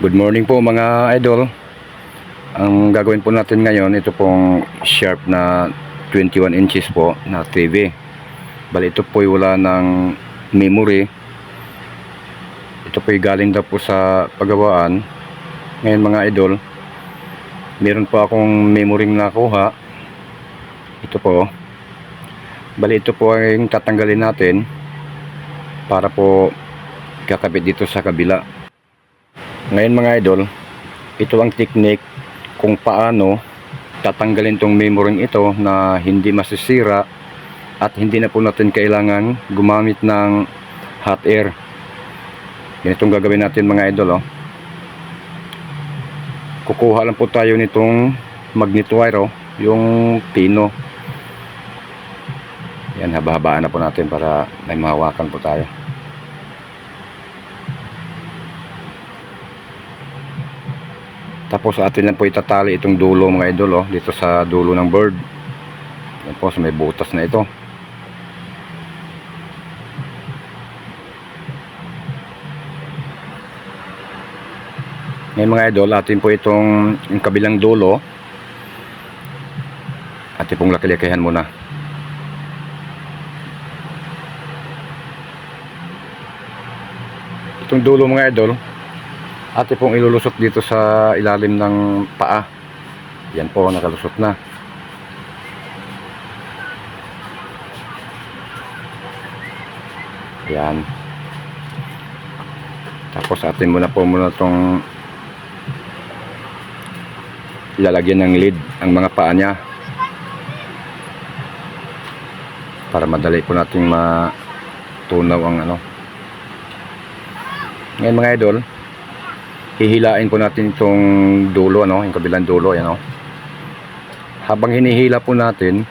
Good morning po mga idol. Ang gagawin po natin ngayon, ito pong sharp na 21 inches po na TV. Bali ito po wala ng memory. Ito po galing daw po sa paggawaan. Ngayon mga idol, meron po akong memory nakuha. Ito po. Bali ito po ang tatanggalin natin para po kakabit dito sa kabila. Ngayon mga idol, ito ang technique kung paano tatanggalin tong memory ito na hindi masisira at hindi na po natin kailangan gumamit ng hot air. Ganitong gagawin natin mga idol. Oh. Kukuha lang po tayo nitong magnet wire, oh, yung pino. Yan, haba-habaan na po natin para may mahawakan po tayo. Tapos atin lang po itatali itong dulo mga idol oh, dito sa dulo ng bird. Yan po, sa may butas na ito. Ngayon mga idol, atin po itong yung kabilang dulo. Atin pong lakilikihan muna. Itong dulo mga idol, ate pong ilulusot dito sa ilalim ng paa. Yan po nakalusot na. Yan. Tapos atin muna po muna itong ilalagyan ng lid ang mga paa niya. Para madali po nating matunaw ang ano. Ngayon mga idol hihilain po natin itong dulo ano, yung kabilang dulo yan oh. Habang hinihila po natin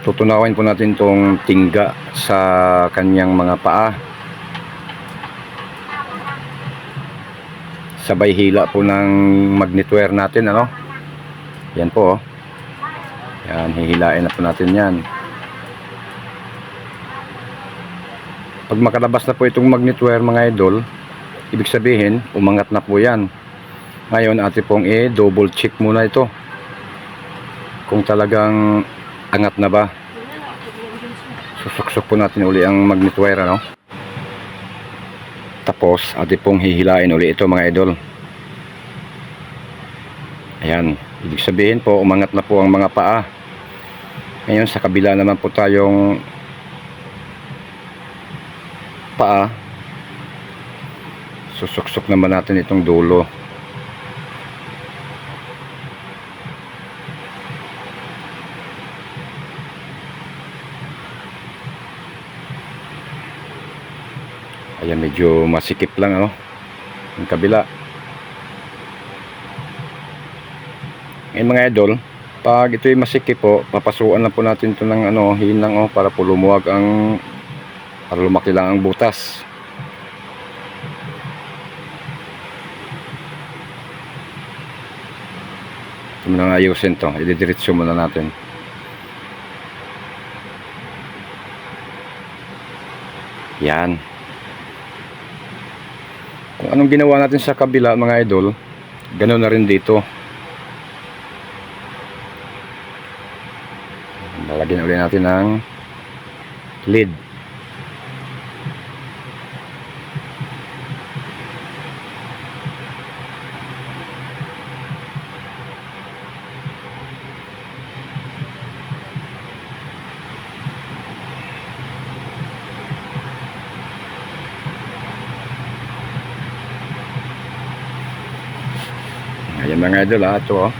tutunawin po natin itong tingga sa kanyang mga paa. Sabay hila po ng magnet wire natin ano. Yan po oh. Yan hihilain na po natin yan. Pag makalabas na po itong magnet wire mga idol, ibig sabihin, umangat na po yan. Ngayon, ate pong i-double check muna ito. Kung talagang angat na ba. Susuksok po natin uli ang magnet wire, ano? Tapos, ate pong hihilain uli ito mga idol. Ayan, ibig sabihin po, umangat na po ang mga paa. Ngayon, sa kabila naman po tayong paa susuksok naman natin itong dulo. Ayan medyo masikip lang ano yung kabila. Ngayon mga idol pag ito'y masikip po papasukan lang po natin ito ng ano hinang oh, para po lumuwag ang para lumaki lang ang butas. Ito nga ayusin to. Ididiretso muna natin. Yan. Kung anong ginawa natin sa kabila mga idol ganoon na rin dito. Lalagyan ulit natin ng lid Ayan mga idol ha, ito oh.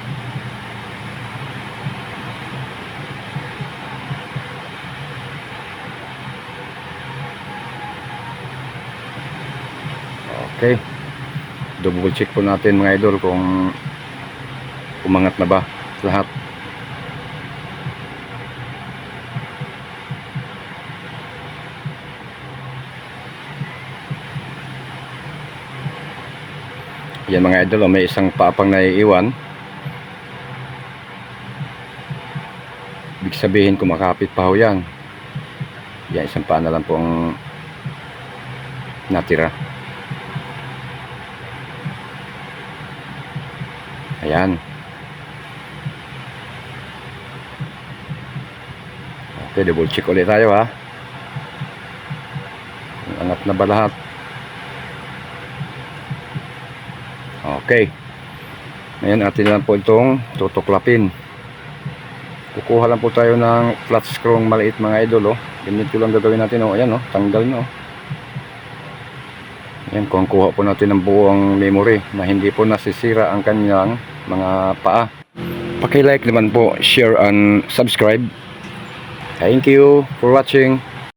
Okay. Double check po natin mga idol kung umangat na ba lahat. Yan mga idol, oh, may isang paapang naiiwan. Ibig sabihin kumakapit pa ho yan. Yan, isang paa na lang po ang natira. Ayan. Okay, double check ulit tayo ha. Angat na ba lahat? Okay. Ngayon atin lang po itong tutuklapin. Kukuha lang po tayo ng flat screw maliit mga idol oh. Ganito lang gagawin natin oh. Ayan oh, tanggal na oh. Ayan, kung kuha po natin ng buong memory na hindi po nasisira ang kanyang mga paa. Paki-like naman po, share and subscribe. Thank you for watching.